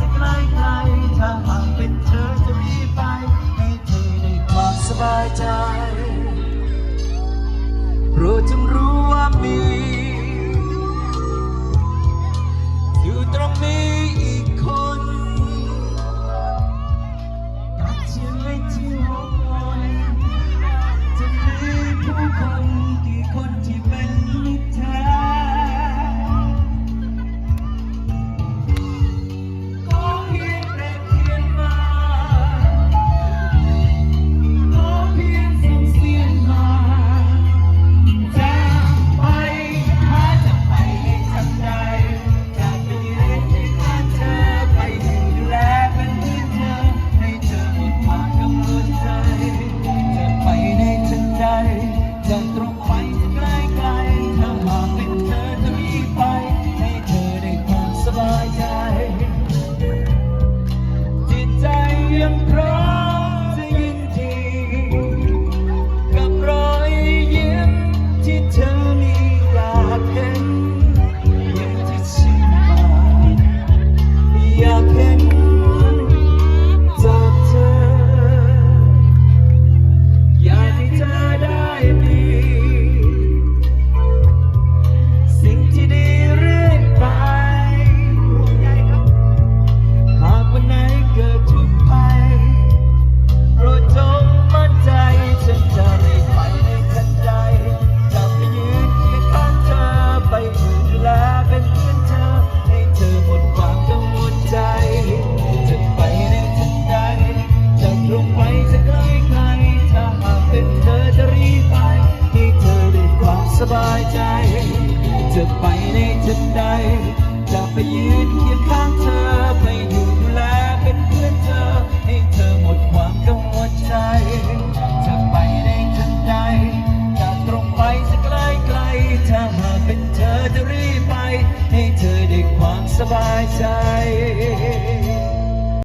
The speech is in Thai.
จะใกล้ไกลถ้าหากเป็นเธอจะรีบไป ให้เธอได้ความสบายใจเพราะฉันรู้ว่ามี and สบายใจ จะไปในทันใด จะไปยืนเคียงข้างเธอ ไปอยู่ดูแลเป็นเพื่อนเธอ ให้เธอหมดความกังวลใจ จะไปในทันใด จะตรงไปจะไกลไกล ถ้าหากเป็นเธอจะรีบไป ให้เธอได้ความสบายใจ